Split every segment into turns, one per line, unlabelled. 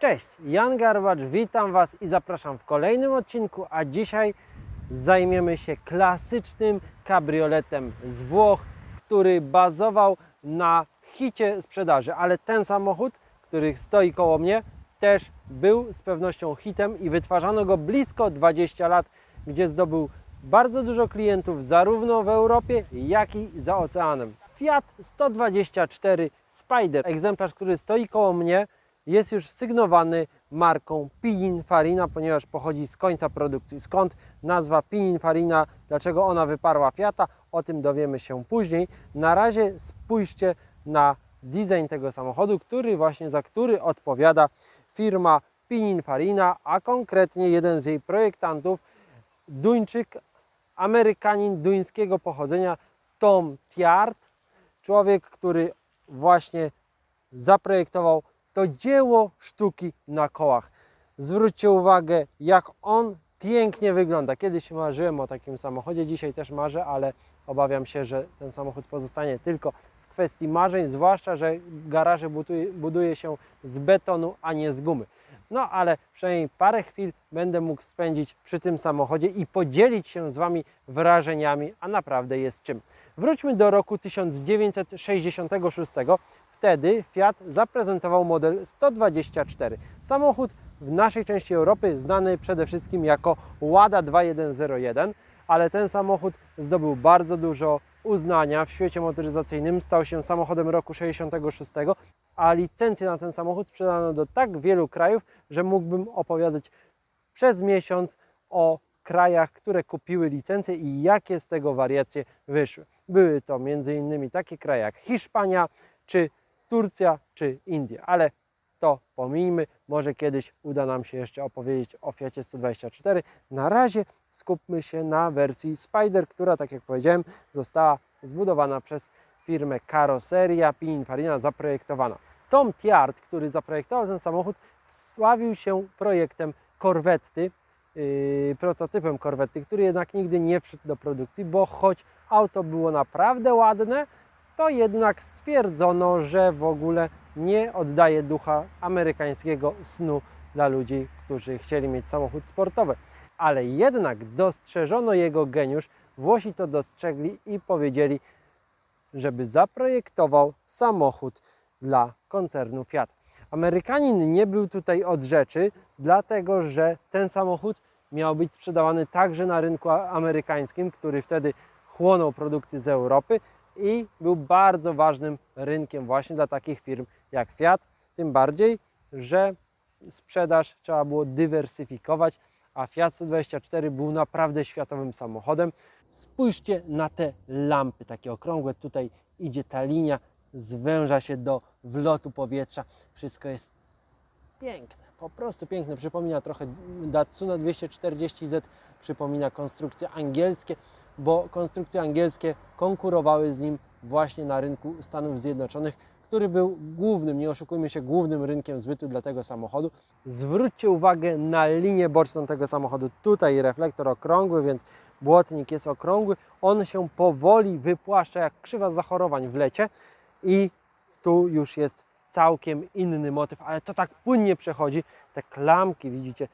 Cześć, Jan Garbacz, witam Was i zapraszam w kolejnym odcinku, a dzisiaj zajmiemy się klasycznym kabrioletem z Włoch, który bazował na hicie sprzedaży, ale ten samochód, który stoi koło mnie, też był z pewnością hitem i wytwarzano go blisko 20 lat, gdzie zdobył bardzo dużo klientów zarówno w Europie, jak i za oceanem. Fiat 124 Spider, egzemplarz, który stoi koło mnie, jest już sygnowany marką Pininfarina, ponieważ pochodzi z końca produkcji. Skąd nazwa Pininfarina, dlaczego ona wyparła Fiata, o tym dowiemy się później. Na razie spójrzcie na design tego samochodu, który właśnie za który odpowiada firma Pininfarina, a konkretnie jeden z jej projektantów, Duńczyk, Amerykanin duńskiego pochodzenia Tom Tiart, człowiek, który właśnie zaprojektował to dzieło sztuki na kołach. Zwróćcie uwagę, jak on pięknie wygląda. Kiedyś marzyłem o takim samochodzie, dzisiaj też marzę, ale obawiam się, że ten samochód pozostanie tylko w kwestii marzeń, zwłaszcza, że garaże buduje, buduje się z betonu, a nie z gumy. No ale przynajmniej parę chwil będę mógł spędzić przy tym samochodzie i podzielić się z Wami wrażeniami, a naprawdę jest czym. Wróćmy do roku 1966. Wtedy Fiat zaprezentował model 124. Samochód w naszej części Europy znany przede wszystkim jako Łada 2101, ale ten samochód zdobył bardzo dużo uznania w świecie motoryzacyjnym, stał się samochodem roku 66, a licencję na ten samochód sprzedano do tak wielu krajów, że mógłbym opowiadać przez miesiąc o krajach, które kupiły licencję i jakie z tego wariacje wyszły. Były to m.in. takie kraje jak Hiszpania, czy Turcja, czy Indie, ale to pomijmy, może kiedyś uda nam się jeszcze opowiedzieć o Fiacie 124. Na razie skupmy się na wersji Spider, która, tak jak powiedziałem, została zbudowana przez firmę Carrosseria Pininfarina, zaprojektowana. Tom Tiart, który zaprojektował ten samochód, wsławił się projektem Corvetty, yy, prototypem Corvetty, który jednak nigdy nie wszedł do produkcji, bo choć auto było naprawdę ładne, to jednak stwierdzono, że w ogóle nie oddaje ducha amerykańskiego snu dla ludzi, którzy chcieli mieć samochód sportowy. Ale jednak dostrzeżono jego geniusz, Włosi to dostrzegli i powiedzieli, żeby zaprojektował samochód dla koncernu Fiat. Amerykanin nie był tutaj od rzeczy, dlatego że ten samochód miał być sprzedawany także na rynku amerykańskim, który wtedy chłonął produkty z Europy i był bardzo ważnym rynkiem właśnie dla takich firm jak Fiat. Tym bardziej, że sprzedaż trzeba było dywersyfikować, a Fiat 124 był naprawdę światowym samochodem. Spójrzcie na te lampy, takie okrągłe. Tutaj idzie ta linia, zwęża się do wlotu powietrza. Wszystko jest piękne, po prostu piękne. Przypomina trochę Datsuna 240Z, przypomina konstrukcje angielskie, bo konstrukcje angielskie konkurowały z nim właśnie na rynku Stanów Zjednoczonych, który był głównym, nie oszukujmy się, głównym rynkiem zbytu dla tego samochodu. Zwróćcie uwagę na linię boczną tego samochodu. Tutaj reflektor okrągły, więc błotnik jest okrągły. On się powoli wypłaszcza jak krzywa zachorowań w lecie i tu już jest całkiem inny motyw, ale to tak płynnie przechodzi. Te klamki, widzicie,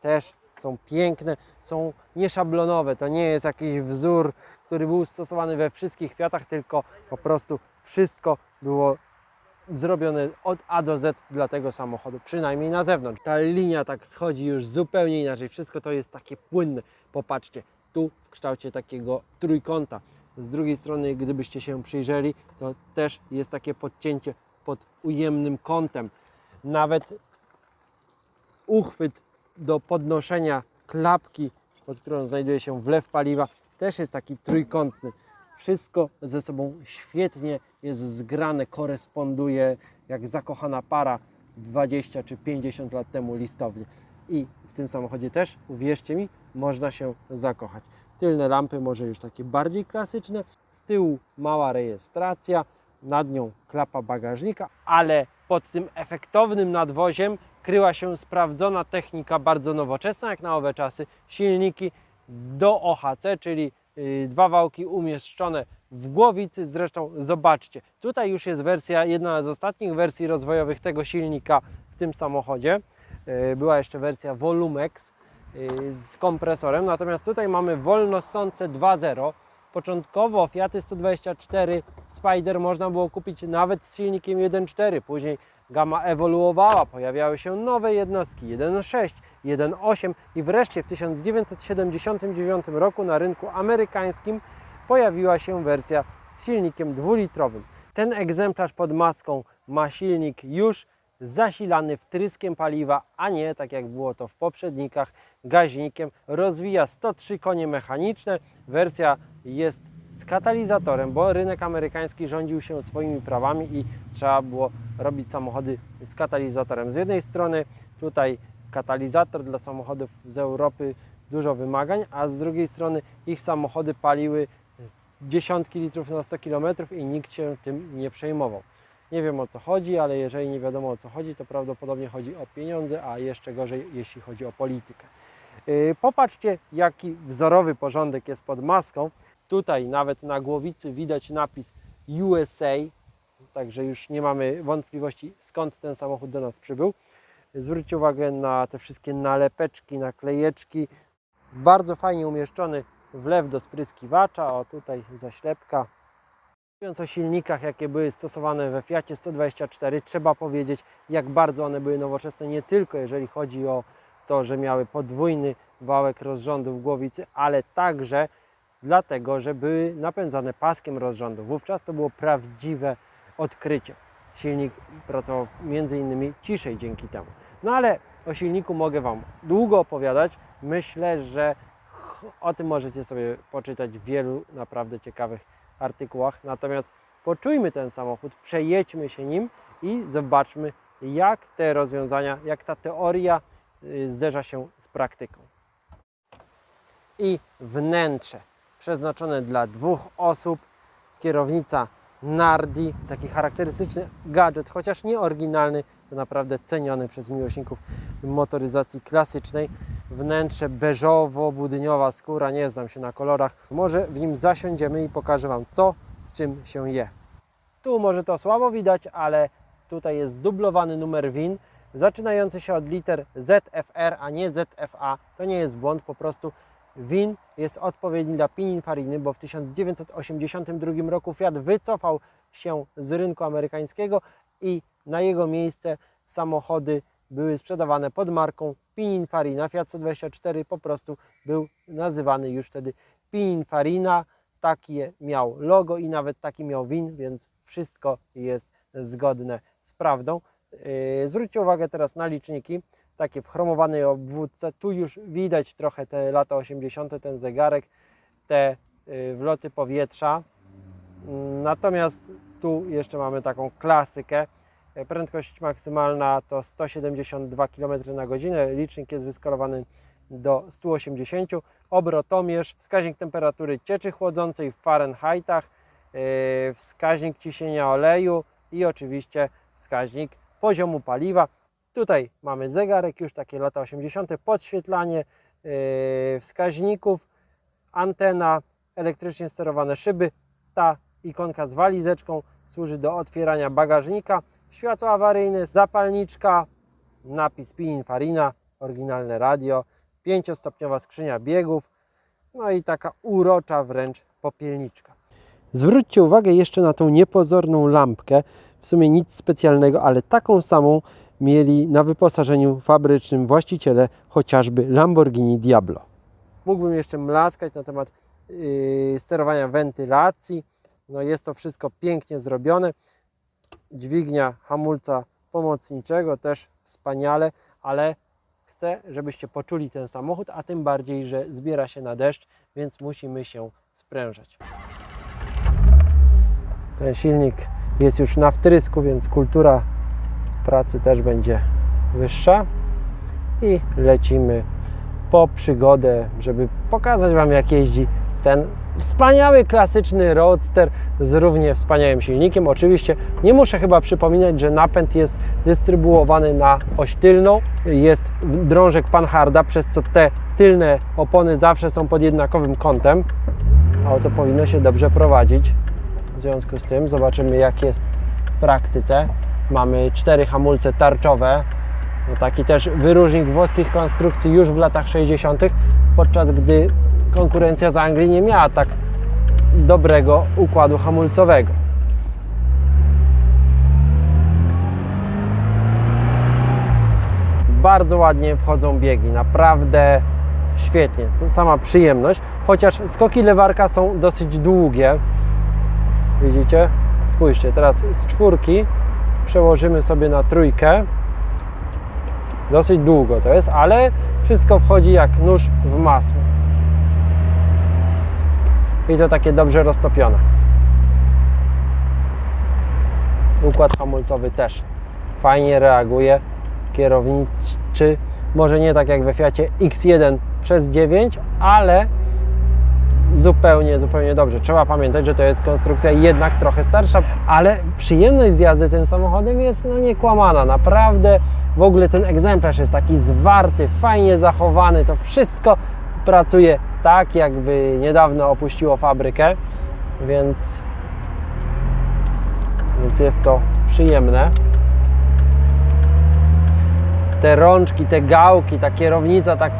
też są piękne, są nieszablonowe. To nie jest jakiś wzór, który był stosowany we wszystkich Fiatach, tylko po prostu wszystko było zrobione od A do Z dla tego samochodu, przynajmniej na zewnątrz. Ta linia tak schodzi już zupełnie inaczej. Wszystko to jest takie płynne. Popatrzcie, tu w kształcie takiego trójkąta. Z drugiej strony, gdybyście się przyjrzeli, to też jest takie podcięcie pod ujemnym kątem. Nawet uchwyt do podnoszenia klapki, pod którą znajduje się wlew paliwa, też jest taki trójkątny. Wszystko ze sobą świetnie jest zgrane, koresponduje jak zakochana para 20 czy 50 lat temu listownie. I w tym samochodzie też, uwierzcie mi, można się zakochać. Tylne lampy może już takie bardziej klasyczne, z tyłu mała rejestracja, nad nią klapa bagażnika, ale pod tym efektownym nadwoziem kryła się sprawdzona technika, bardzo nowoczesna jak na owe czasy, silniki do OHC, czyli y, dwa wałki umieszczone w głowicy. Zresztą zobaczcie, tutaj już jest wersja, jedna z ostatnich wersji rozwojowych tego silnika w tym samochodzie. E, Była jeszcze wersja Volumex e, z kompresorem, natomiast tutaj mamy wolnosące 2.0. Początkowo Fiaty 124 Spider można było kupić nawet z silnikiem 1.4, później gama ewoluowała, pojawiały się nowe jednostki 1.6, 1.8 i wreszcie w 1979 roku na rynku amerykańskim pojawiła się wersja z silnikiem dwulitrowym. Ten egzemplarz pod maską ma silnik już zasilany wtryskiem paliwa, a nie tak jak było to w poprzednikach gaźnikiem. Rozwija 103 konie mechaniczne. Wersja jest z katalizatorem, bo rynek amerykański rządził się swoimi prawami i trzeba było robić samochody z katalizatorem. Z jednej strony tutaj katalizator dla samochodów z Europy dużo wymagań, a z drugiej strony ich samochody paliły dziesiątki litrów na 100 km i nikt się tym nie przejmował. Nie wiem o co chodzi, ale jeżeli nie wiadomo o co chodzi, to prawdopodobnie chodzi o pieniądze, a jeszcze gorzej, jeśli chodzi o politykę. Yy, Popatrzcie, jaki wzorowy porządek jest pod maską. Tutaj nawet na głowicy widać napis USA, także już nie mamy wątpliwości, skąd ten samochód do nas przybył. Zwróćcie uwagę na te wszystkie nalepeczki, naklejeczki. Bardzo fajnie umieszczony wlew do spryskiwacza. O, tutaj zaślepka. Mówiąc o silnikach, jakie były stosowane we Fiacie 124, trzeba powiedzieć, jak bardzo one były nowoczesne, nie tylko jeżeli chodzi o to, że miały podwójny wałek rozrządu w głowicy, ale także dlatego, że były napędzane paskiem rozrządu. Wówczas to było prawdziwe odkrycie. Silnik pracował między innymi ciszej dzięki temu. No ale o silniku mogę Wam długo opowiadać. Myślę, że o tym możecie sobie poczytać w wielu naprawdę ciekawych artykułach. Natomiast poczujmy ten samochód, przejedźmy się nim i zobaczmy, jak te rozwiązania, jak ta teoria y, zderza się z praktyką. I wnętrze przeznaczone dla dwóch osób. Kierownica Nardi, taki charakterystyczny gadżet, chociaż nie oryginalny, to naprawdę ceniony przez miłośników motoryzacji klasycznej. Wnętrze beżowo-budyniowa skóra, nie znam się na kolorach. Może w nim zasiądziemy i pokażę Wam co z czym się je. Tu może to słabo widać, ale tutaj jest zdublowany numer WIN, zaczynający się od liter ZFR, a nie ZFA. To nie jest błąd, po prostu WIN jest odpowiedni dla Pininfariny, bo w 1982 roku Fiat wycofał się z rynku amerykańskiego i na jego miejsce samochody były sprzedawane pod marką Pininfarina. Fiat 124 po prostu był nazywany już wtedy Pininfarina. Takie miał logo i nawet taki miał WIN, więc wszystko jest zgodne z prawdą. Yy, Zwróćcie uwagę teraz na liczniki, takie w chromowanej obwódce. Tu już widać trochę te lata 80., ten zegarek, te yy, wloty powietrza. Mm, Natomiast tu jeszcze mamy taką klasykę. E, Prędkość maksymalna to 172 km na godzinę. Licznik jest wyskalowany do 180. Obrotomierz, wskaźnik temperatury cieczy chłodzącej w Fahrenheitach, yy, wskaźnik ciśnienia oleju i oczywiście wskaźnik poziomu paliwa. Tutaj mamy zegarek, już takie lata 80., podświetlanie yy, wskaźników, antena, elektrycznie sterowane szyby. Ta ikonka z walizeczką służy do otwierania bagażnika, światło awaryjne, zapalniczka, napis Pininfarina, oryginalne radio, pięciostopniowa skrzynia biegów, no i taka urocza wręcz popielniczka. Zwróćcie uwagę jeszcze na tą niepozorną lampkę. W sumie nic specjalnego, ale taką samą mieli na wyposażeniu fabrycznym właściciele chociażby Lamborghini Diablo. Mógłbym jeszcze mlaskać na temat yy, sterowania wentylacji. No jest to wszystko pięknie zrobione. Dźwignia hamulca pomocniczego też wspaniale, ale chcę, żebyście poczuli ten samochód, a tym bardziej, że zbiera się na deszcz, więc musimy się sprężać. Ten silnik jest już na wtrysku, więc kultura pracy też będzie wyższa. I lecimy po przygodę, żeby pokazać Wam, jak jeździ ten wspaniały, klasyczny roadster z równie wspaniałym silnikiem. Oczywiście nie muszę chyba przypominać, że napęd jest dystrybuowany na oś tylną. Jest drążek Panharda, przez co te tylne opony zawsze są pod jednakowym kątem. Auto powinno się dobrze prowadzić. W związku z tym zobaczymy, jak jest w praktyce. Mamy cztery hamulce tarczowe, No taki też wyróżnik włoskich konstrukcji już w latach 60., podczas gdy konkurencja z Anglii nie miała tak dobrego układu hamulcowego. Bardzo ładnie wchodzą biegi, naprawdę świetnie, sama przyjemność. Chociaż skoki lewarka są dosyć długie. Widzicie? Spójrzcie, teraz z czwórki przełożymy sobie na trójkę. Dosyć długo to jest, ale wszystko wchodzi jak nóż w masło. I to takie dobrze roztopione. Układ hamulcowy też fajnie reaguje. Kierowniczy, może nie tak jak we Fiacie X1 przez 9, ale zupełnie, zupełnie dobrze. Trzeba pamiętać, że to jest konstrukcja jednak trochę starsza, ale przyjemność z jazdy tym samochodem jest no niekłamana. Naprawdę w ogóle ten egzemplarz jest taki zwarty, fajnie zachowany. To wszystko pracuje tak, jakby niedawno opuściło fabrykę, więc, więc jest to przyjemne. Te rączki, te gałki, ta kierownica tak,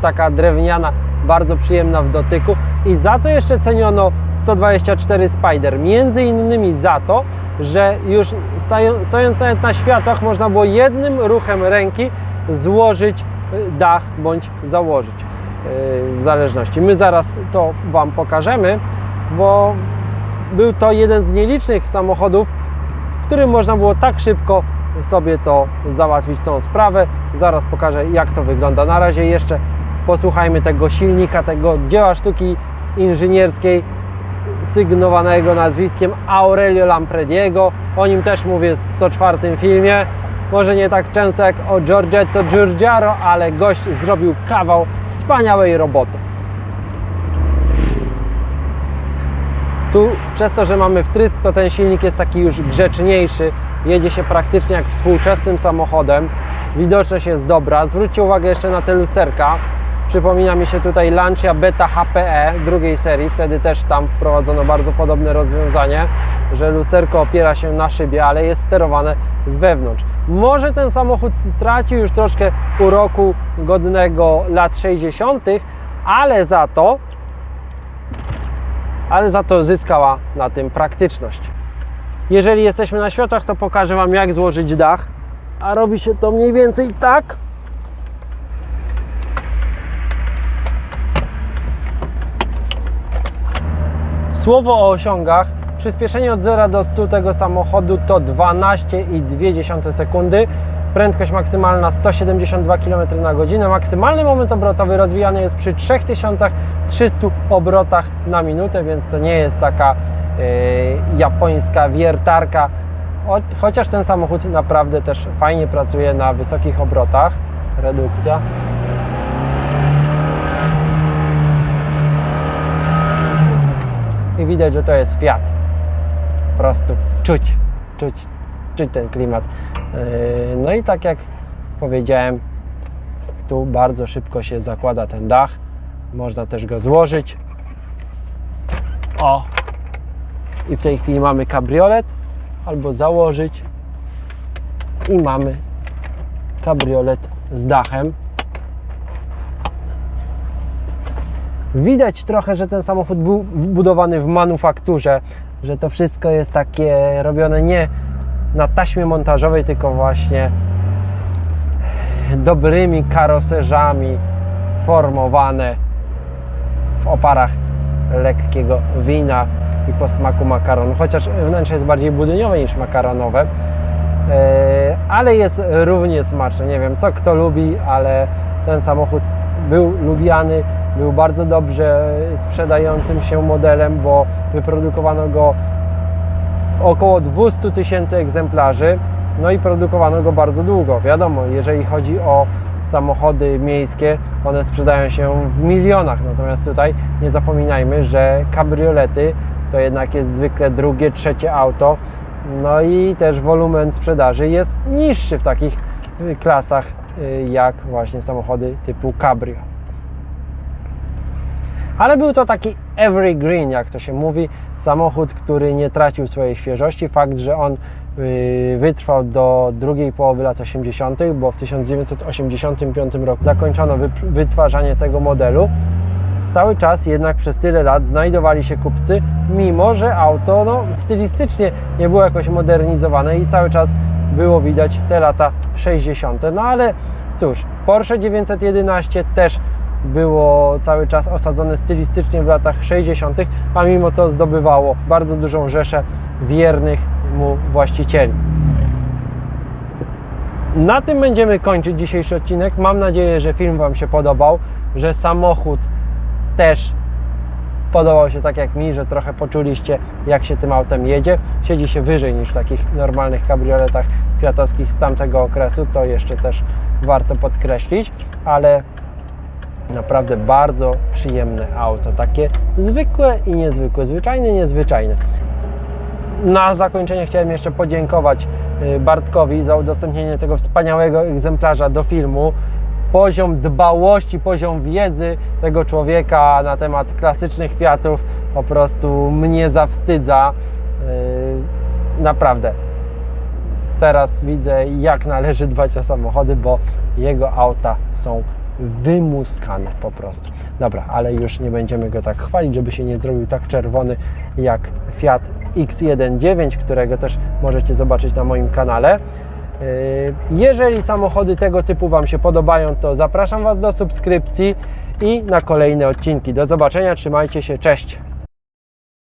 taka drewniana, bardzo przyjemna w dotyku. I za co jeszcze ceniono 124 Spider? Między innymi za to, że już stojąc nawet na światłach można było jednym ruchem ręki złożyć y, dach bądź założyć y, w zależności. My zaraz to Wam pokażemy, bo był to jeden z nielicznych samochodów, w którym można było tak szybko sobie to załatwić, tą sprawę. Zaraz pokażę, jak to wygląda. Na razie jeszcze posłuchajmy tego silnika, tego dzieła sztuki inżynierskiej, sygnowanego nazwiskiem Aurelio Lamprediego. O nim też mówię w co czwartym filmie. Może nie tak często jak o Giorgetto Giugiaro, ale gość zrobił kawał wspaniałej roboty. Tu przez to, że mamy wtrysk, to ten silnik jest taki już grzeczniejszy. Jedzie się praktycznie jak współczesnym samochodem. Widoczność jest dobra. Zwróćcie uwagę jeszcze na te lusterka. Przypomina mi się tutaj Lancia Beta HPE drugiej serii. Wtedy też tam wprowadzono bardzo podobne rozwiązanie, że lusterko opiera się na szybie, ale jest sterowane z wewnątrz. Może ten samochód stracił już troszkę uroku godnego lat 60., ale za to ale za to zyskała na tym praktyczność. Jeżeli jesteśmy na światłach, to pokażę Wam jak złożyć dach, a robi się to mniej więcej tak. Słowo o osiągach. Przyspieszenie od 0 do 100 tego samochodu to 12,2 sekundy. Prędkość maksymalna 172 km na godzinę. Maksymalny moment obrotowy rozwijany jest przy 3300 obrotach na minutę, więc to nie jest taka e, japońska wiertarka. Cho- Chociaż ten samochód naprawdę też fajnie pracuje na wysokich obrotach. Redukcja. Widać, że to jest Fiat. Po prostu czuć, czuć, czuć ten klimat. Yy, No i tak jak powiedziałem, tu bardzo szybko się zakłada ten dach. Można też go złożyć. O! I w tej chwili mamy kabriolet albo założyć i mamy kabriolet z dachem. Widać trochę, że ten samochód był budowany w manufakturze, że to wszystko jest takie robione nie na taśmie montażowej, tylko właśnie dobrymi karoserzami formowane w oparach lekkiego wina i posmaku makaronu, chociaż wnętrze jest bardziej budyniowe niż makaronowe, E, ale jest równie smaczny. Nie wiem, co kto lubi, ale ten samochód był lubiany, był bardzo dobrze sprzedającym się modelem, bo wyprodukowano go około 200 tysięcy egzemplarzy, no i produkowano go bardzo długo. Wiadomo, jeżeli chodzi o samochody miejskie, one sprzedają się w milionach, natomiast tutaj nie zapominajmy, że kabriolety to jednak jest zwykle drugie, trzecie auto, no i też wolumen sprzedaży jest niższy w takich klasach y, jak właśnie samochody typu cabrio. Ale był to taki evergreen, jak to się mówi, samochód, który nie tracił swojej świeżości. Fakt, że on yy, wytrwał do drugiej połowy lat 80., bo w 1985 roku zakończono wytwarzanie tego modelu. Cały czas jednak przez tyle lat znajdowali się kupcy, mimo że auto no, stylistycznie nie było jakoś modernizowane i cały czas było widać te lata 60. No ale cóż, Porsche 911 też było cały czas osadzone stylistycznie w latach 60., a mimo to zdobywało bardzo dużą rzeszę wiernych mu właścicieli. Na tym będziemy kończyć dzisiejszy odcinek. Mam nadzieję, że film Wam się podobał, że samochód też podobał się tak jak mi, że trochę poczuliście, jak się tym autem jedzie. Siedzi się wyżej niż w takich normalnych kabrioletach fiatowskich z tamtego okresu, to jeszcze też warto podkreślić, ale naprawdę bardzo przyjemne auto, takie zwykłe i niezwykłe, zwyczajne, niezwyczajne. Na zakończenie chciałem jeszcze podziękować y, Bartkowi za udostępnienie tego wspaniałego egzemplarza do filmu. Poziom dbałości, poziom wiedzy tego człowieka na temat klasycznych Fiatów po prostu mnie zawstydza. Y, Naprawdę. Teraz widzę, jak należy dbać o samochody, bo jego auta są wymuskane po prostu. Dobra, ale już nie będziemy go tak chwalić, żeby się nie zrobił tak czerwony jak Fiat X19, którego też możecie zobaczyć na moim kanale. Yy, Jeżeli samochody tego typu Wam się podobają, to zapraszam Was do subskrypcji i na kolejne odcinki. Do zobaczenia, trzymajcie się, cześć!